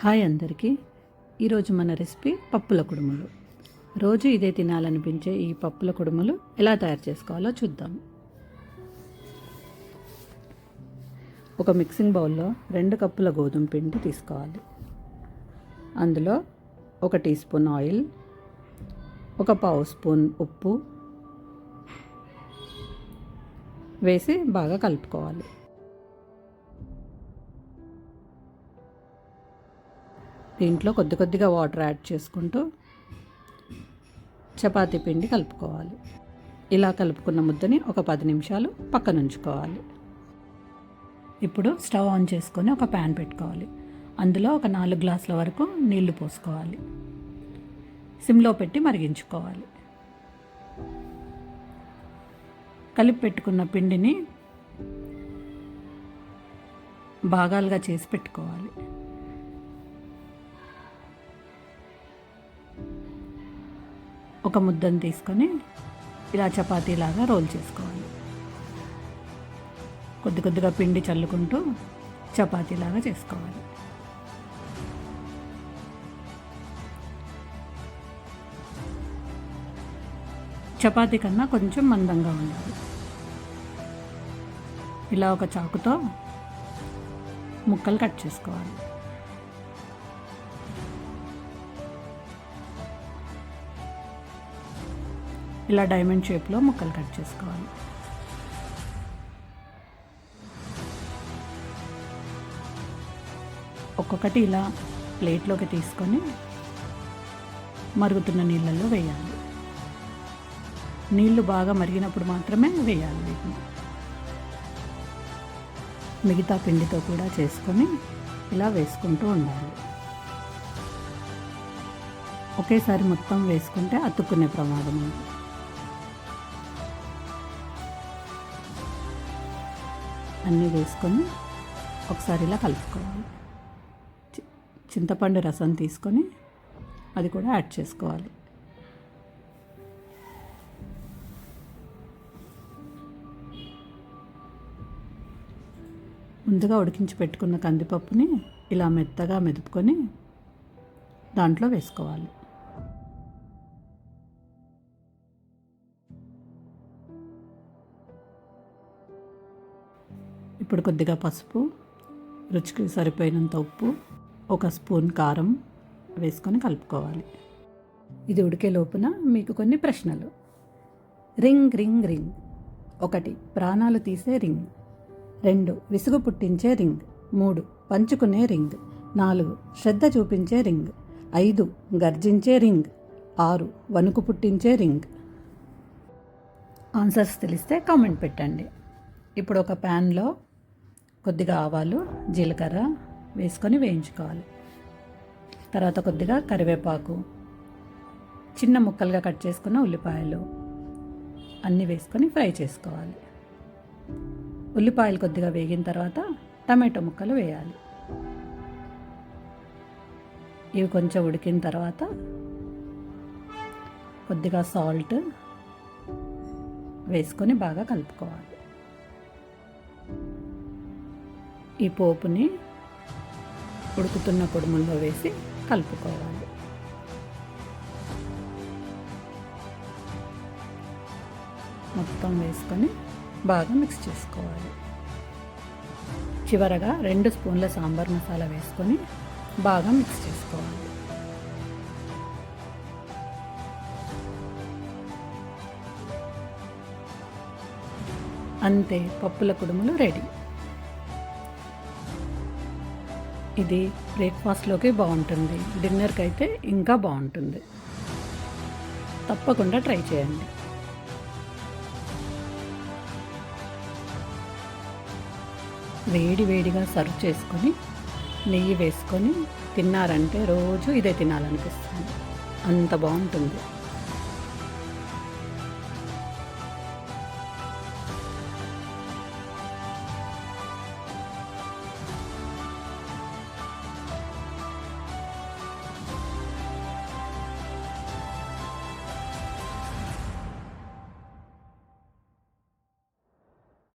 Hi అందరికీ. ఈరోజు మన రెసిపీ పప్పుల కుడుములు. రోజు ఇదే తినాలనిపించే ఈ పప్పుల కుడుములు ఎలా తయారు చేసుకోవాలో చూద్దాం. ఒక మిక్సింగ్ బౌల్లో రెండు కప్పుల గోధుమ పిండి తీసుకోవాలి. అందులో ఒక టీ స్పూన్ ఆయిల్ ఒక పావు స్పూన్ ఉప్పు వేసి బాగా కలుపుకోవాలి. దీంట్లో కొద్ది కొద్దిగా వాటర్ యాడ్ చేసుకుంటూ చపాతీ పిండి కలుపుకోవాలి. ఇలా కలుపుకున్న ముద్దని ఒక పది నిమిషాలు పక్కన ఉంచుకోవాలి ఇప్పుడు స్టవ్ ఆన్ చేసుకొని ఒక ప్యాన్ పెట్టుకోవాలి. అందులో ఒక నాలుగు గ్లాసుల వరకు నీళ్ళు పోసుకోవాలి. సిమ్లో పెట్టి మరిగించుకోవాలి. కలిపి పెట్టుకున్న పిండిని భాగాలుగా చేసి పెట్టుకోవాలి. ఒక ముద్దను తీసుకొని ఇలా చపాతీలాగా రోల్ చేసుకోవాలి. కొద్ది కొద్దిగా పిండి చల్లుకుంటూ చపాతీలాగా చేసుకోవాలి. చపాతీ కన్నా కొంచెం మందంగా ఉండాలి. ఇలా ఒక చాకుతో ముక్కలు కట్ చేసుకోవాలి. ఇలా డైమండ్ షేప్లో ముక్కలు కట్ చేసుకోవాలి. ఒక్కొక్కటి ఇలా ప్లేట్లోకి తీసుకొని మరుగుతున్న నీళ్ళల్లో వేయాలి. నీళ్ళు బాగా మరిగినప్పుడు మాత్రమే వేయాలి వీటిని. మిగతా పిండితో కూడా చేసుకొని ఇలా వేసుకుంటూ ఉండాలి. ఒకేసారి మొత్తం వేసుకుంటే అతుక్కునే ప్రమాదం ఉంది. అన్నీ వేసుకొని ఒకసారి ఇలా కలుపుకోవాలి. చింతపండు రసం తీసుకొని అది కూడా యాడ్ చేసుకోవాలి. ముందుగా ఉడికించి పెట్టుకున్న కందిపప్పుని ఇలా మెత్తగా మెదుపుకొని దాంట్లో వేసుకోవాలి. ఇప్పుడు కొద్దిగా పసుపు రుచికి సరిపోయినంత ఉప్పు ఒక స్పూన్ కారం వేసుకొని కలుపుకోవాలి. ఇది ఉడికే లోపున మీకు కొన్ని ప్రశ్నలు. Ring ring ring. ఒకటి ప్రాణాలు తీసే రింగ్. రెండు విసుగు పుట్టించే రింగ్. మూడు పంచుకునే రింగ్. నాలుగు శ్రద్ధ చూపించే రింగ్. ఐదు గర్జించే రింగ్. ఆరు వణుకు పుట్టించే రింగ్. ఆన్సర్స్ తెలిస్తే కామెంట్ పెట్టండి. ఇప్పుడు ఒక ప్యాన్లో కొద్దిగా ఆవాలు జీలకర్ర వేసుకొని వేయించుకోవాలి. తర్వాత కొద్దిగా కరివేపాకు చిన్న ముక్కలుగా కట్ చేసుకున్న ఉల్లిపాయలు అన్నీ వేసుకొని ఫ్రై చేసుకోవాలి. ఉల్లిపాయలు కొద్దిగా వేగిన తర్వాత టమాటో ముక్కలు వేయాలి. ఇవి కొంచెం ఉడికిన తర్వాత కొద్దిగా సాల్ట్ వేసుకొని బాగా కలుపుకోవాలి. ఈ పోపుని ఉడుకుతున్న కుడుముల్లో వేసి కలుపుకోవాలి. మొత్తం వేసుకొని బాగా మిక్స్ చేసుకోవాలి. చివరగా రెండు స్పూన్ల సాంబార్ మసాలా వేసుకొని బాగా మిక్స్ చేసుకోవాలి. అంతే పప్పుల కుడుములు రెడీ ఇది బ్రేక్ఫాస్ట్లోకి బాగుంటుంది. డిన్నర్కి అయితే ఇంకా బాగుంటుంది. తప్పకుండా ట్రై చేయండి. వేడి వేడిగా సర్వ్ చేసుకొని నెయ్యి వేసుకొని తిన్నారంటే రోజు ఇదే తినాలనిపిస్తుంది. అంత బాగుంటుంది.